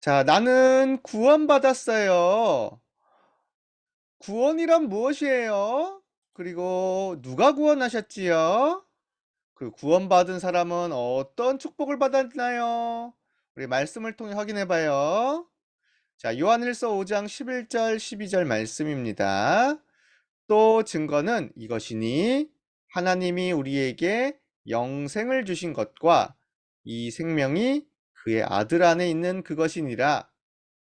자, 나는 구원받았어요. 구원이란 무엇이에요? 그리고 누가 구원하셨지요? 그 구원받은 사람은 어떤 축복을 받았나요? 우리 말씀을 통해 확인해 봐요. 자, 요한일서 5장 11절 12절 말씀입니다. 또 증거는 이것이니 하나님이 우리에게 영생을 주신 것과 이 생명이 그의 아들 안에 있는 그것이니라.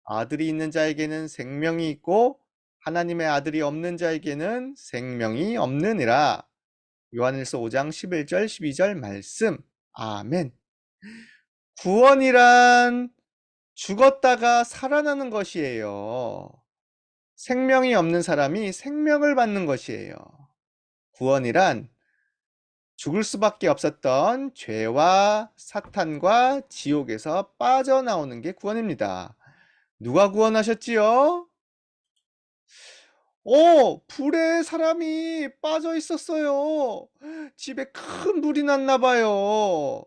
아들이 있는 자에게는 생명이 있고 하나님의 아들이 없는 자에게는 생명이 없느니라. 요한일서 5장 11절 12절 말씀. 아멘. 구원이란 죽었다가 살아나는 것이에요. 생명이 없는 사람이 생명을 받는 것이에요. 구원이란 죽을 수밖에 없었던 죄와 사탄과 지옥에서 빠져나오는 게 구원입니다. 누가 구원하셨지요? 어, 불에 사람이 빠져 있었어요. 집에 큰 불이 났나 봐요.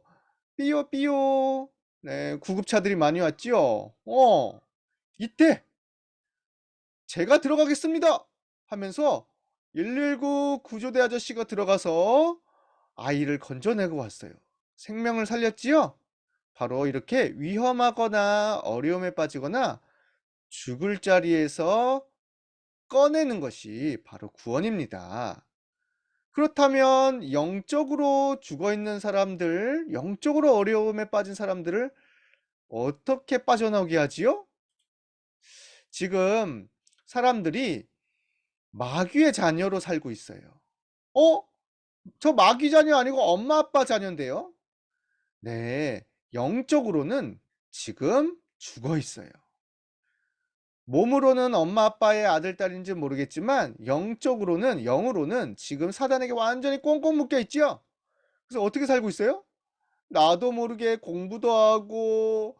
삐요, 삐요. 네, 구급차들이 많이 왔지요. 어, 이때 제가 들어가겠습니다. 하면서 119 구조대 아저씨가 들어가서 아이를 건져내고 왔어요. 생명을 살렸지요? 바로 이렇게 위험하거나 어려움에 빠지거나 죽을 자리에서 꺼내는 것이 바로 구원입니다. 그렇다면 영적으로 죽어 있는 사람들, 영적으로 어려움에 빠진 사람들을 어떻게 빠져나오게 하지요? 지금 사람들이 마귀의 자녀로 살고 있어요. 어? 저 마귀 자녀 아니고 엄마 아빠 자녀인데요? 네, 영적으로는 지금 죽어 있어요. 몸으로는 엄마 아빠의 아들 딸인지 모르겠지만 영적으로는 영으로는 지금 사단에게 완전히 꽁꽁 묶여 있지요. 그래서 어떻게 살고 있어요? 나도 모르게 공부도 하고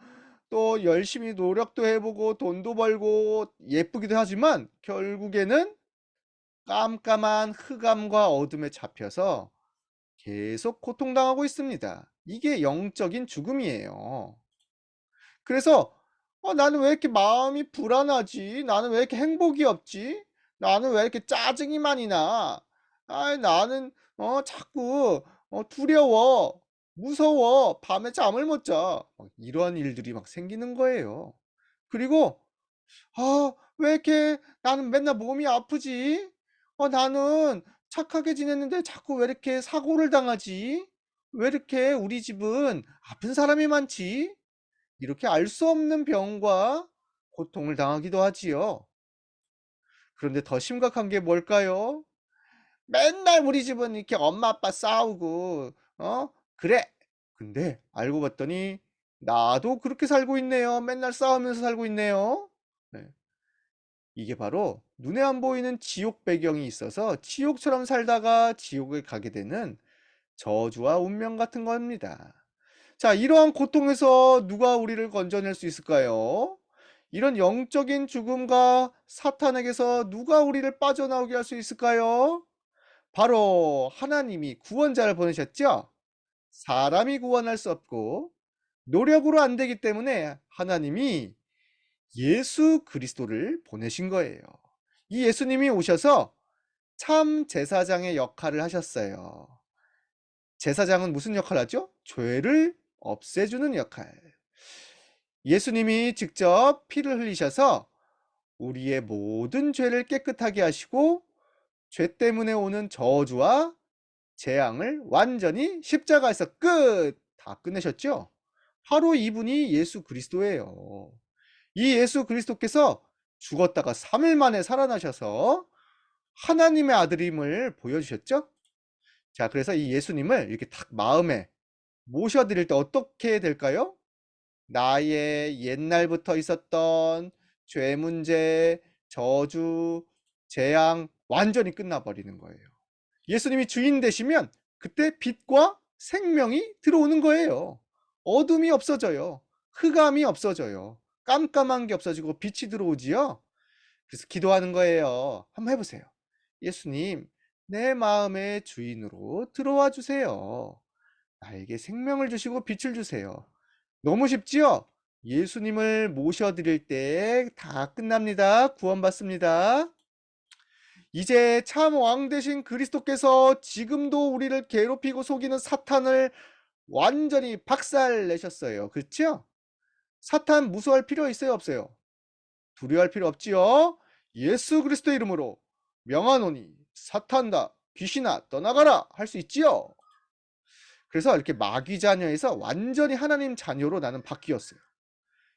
또 열심히 노력도 해보고 돈도 벌고 예쁘기도 하지만 결국에는 깜깜한 흑암과 어둠에 잡혀서 계속 고통당하고 있습니다. 이게 영적인 죽음이에요. 그래서 어, 나는 왜 이렇게 마음이 불안하지? 나는 왜 이렇게 행복이 없지? 나는 왜 이렇게 짜증이 많이 나? 아, 나는 어, 자꾸 어, 두려워, 무서워, 밤에 잠을 못 자. 막 이러한 일들이 막 생기는 거예요. 그리고 아, 왜 이렇게 나는 맨날 몸이 아프지? 어, 나는 착하게 지냈는데 자꾸 왜 이렇게 사고를 당하지? 왜 이렇게 우리 집은 아픈 사람이 많지? 이렇게 알 수 없는 병과 고통을 당하기도 하지요. 그런데 더 심각한 게 뭘까요? 맨날 우리 집은 이렇게 엄마 아빠 싸우고, 어? 그래. 근데 알고 봤더니 나도 그렇게 살고 있네요. 맨날 싸우면서 살고 있네요. 네. 이게 바로 눈에 안 보이는 지옥 배경이 있어서 지옥처럼 살다가 지옥에 가게 되는 저주와 운명 같은 겁니다. 자, 이러한 고통에서 누가 우리를 건져낼 수 있을까요? 이런 영적인 죽음과 사탄에게서 누가 우리를 빠져나오게 할 수 있을까요? 바로 하나님이 구원자를 보내셨죠? 사람이 구원할 수 없고 노력으로 안 되기 때문에 하나님이 예수 그리스도를 보내신 거예요. 이 예수님이 오셔서 참 제사장의 역할을 하셨어요. 제사장은 무슨 역할을 하죠? 죄를 없애주는 역할. 예수님이 직접 피를 흘리셔서 우리의 모든 죄를 깨끗하게 하시고 죄 때문에 오는 저주와 재앙을 완전히 십자가에서 끝! 다 끝내셨죠? 바로 이분이 예수 그리스도예요. 이 예수 그리스도께서 죽었다가 3일 만에 살아나셔서 하나님의 아들임을 보여주셨죠? 자, 그래서 이 예수님을 이렇게 딱 마음에 모셔드릴 때 어떻게 될까요? 나의 옛날부터 있었던 죄 문제, 저주, 재앙 완전히 끝나버리는 거예요. 예수님이 주인 되시면 그때 빛과 생명이 들어오는 거예요. 어둠이 없어져요. 흑암이 없어져요. 깜깜한 게 없어지고 빛이 들어오지요. 그래서 기도하는 거예요. 한번 해보세요. 예수님, 내 마음의 주인으로 들어와 주세요. 나에게 생명을 주시고 빛을 주세요. 너무 쉽지요? 예수님을 모셔드릴 때 다 끝납니다. 구원받습니다. 이제 참 왕 되신 그리스도께서 지금도 우리를 괴롭히고 속이는 사탄을 완전히 박살 내셨어요. 그렇죠? 사탄 무서워할 필요 있어요, 없어요? 두려워할 필요 없지요. 예수 그리스도 이름으로 명하노니 사탄다 귀신아 떠나가라 할 수 있지요. 그래서 이렇게 마귀 자녀에서 완전히 하나님 자녀로 나는 바뀌었어요.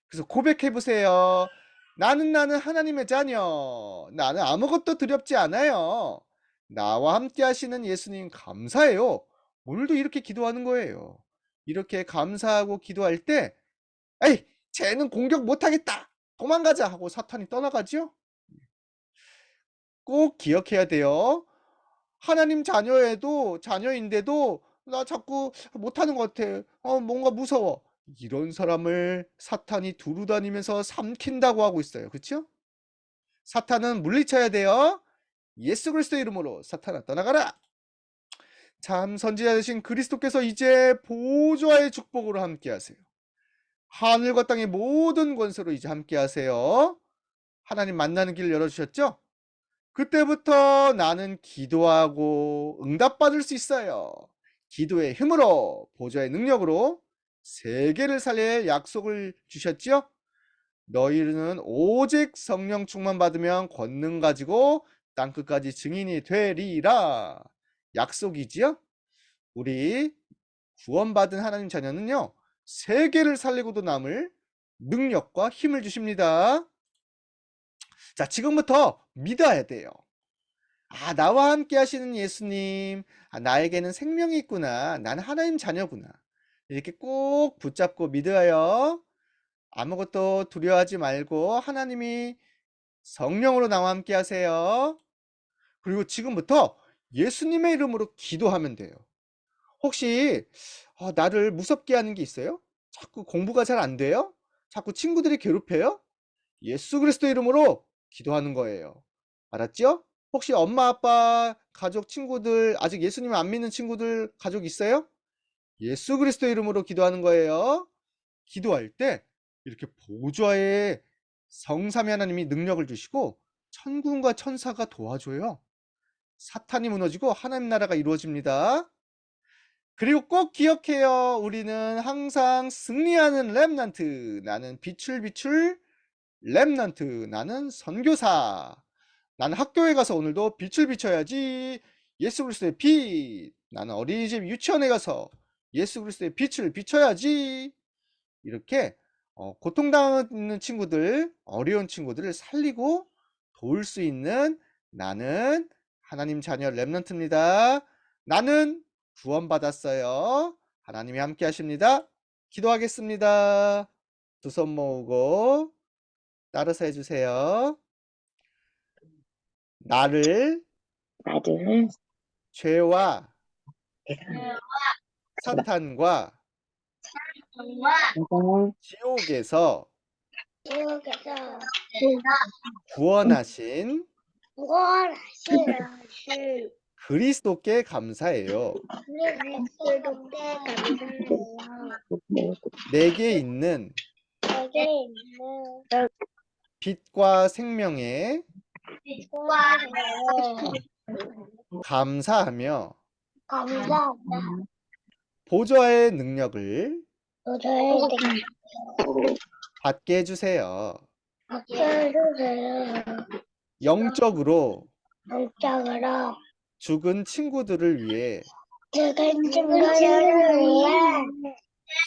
그래서 고백해 보세요. 나는 나는 하나님의 자녀. 나는 아무것도 두렵지 않아요. 나와 함께 하시는 예수님 감사해요. 오늘도 이렇게 기도하는 거예요. 이렇게 감사하고 기도할 때, 에이, 쟤는 공격 못하겠다. 도망가자 하고 사탄이 떠나가지요. 꼭 기억해야 돼요. 하나님 자녀에도 자녀인데도 나 자꾸 못하는 것 같아. 어, 뭔가 무서워. 이런 사람을 사탄이 두루 다니면서 삼킨다고 하고 있어요. 그렇죠? 사탄은 물리쳐야 돼요. 예수 그리스도 이름으로 사탄아 떠나가라. 참 선지자 되신 그리스도께서 이제 보좌의 축복으로 함께 하세요. 하늘과 땅의 모든 권세로 이제 함께 하세요. 하나님 만나는 길 열어주셨죠? 그때부터 나는 기도하고 응답받을 수 있어요. 기도의 힘으로, 보좌의 능력으로 세계를 살릴 약속을 주셨죠? 너희는 오직 성령 충만 받으면 권능 가지고 땅 끝까지 증인이 되리라. 약속이지요? 우리 구원받은 하나님 자녀는요, 세계를 살리고도 남을 능력과 힘을 주십니다. 자, 지금부터 믿어야 돼요. 아, 나와 함께 하시는 예수님, 아, 나에게는 생명이 있구나. 나는 하나님 자녀구나. 이렇게 꼭 붙잡고 믿어요. 아무것도 두려워하지 말고 하나님이 성령으로 나와 함께 하세요. 그리고 지금부터 예수님의 이름으로 기도하면 돼요. 혹시 아, 나를 무섭게 하는 게 있어요? 자꾸 공부가 잘 안 돼요? 자꾸 친구들이 괴롭혀요? 예수 그리스도 이름으로 기도하는 거예요. 알았죠? 혹시 엄마, 아빠, 가족, 친구들, 아직 예수님을 안 믿는 친구들, 가족 있어요? 예수 그리스도 이름으로 기도하는 거예요. 기도할 때 이렇게 보좌에 성삼위 하나님이 능력을 주시고 천군과 천사가 도와줘요. 사탄이 무너지고 하나님 나라가 이루어집니다. 그리고 꼭 기억해요. 우리는 항상 승리하는 렘넌트. 나는 빛을 비출 렘넌트. 나는 선교사. 나는 학교에 가서 오늘도 빛을 비춰야지. 예수 그리스도의 빛. 나는 어린이집 유치원에 가서 예수 그리스도의 빛을 비춰야지. 이렇게 어, 고통당하는 친구들, 어려운 친구들을 살리고 도울 수 있는 나는 하나님 자녀 렘넌트입니다. 나는 구원받았어요. 하나님이 함께 하십니다. 기도하겠습니다. 두 손 모으고 따라서 해주세요. 나를 나를 죄와 사탄과 지옥에서 지옥에서 구원하신 구원하시는 그리스도께 감사해요. 그리스도께 감사해요. 내게 있는 내게 있는 빛과 생명에 구원을 감사하며 감사합니다. 보좌의 능력을 저에게 받게 해주세요. 맡겨주세요. 영적으로 영적으로 죽은 친구들을 위해 죽은 친구들을 위해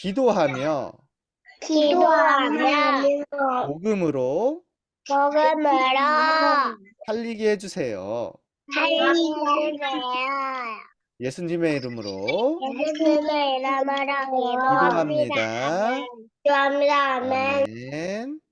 기도하며 기도하며 복음으로 복음으로 살리게 해주세요. 살리세요. 예수님의 이름으로 예수님의 이름으로 기도합니다. 기도합니다. 아멘. 아멘.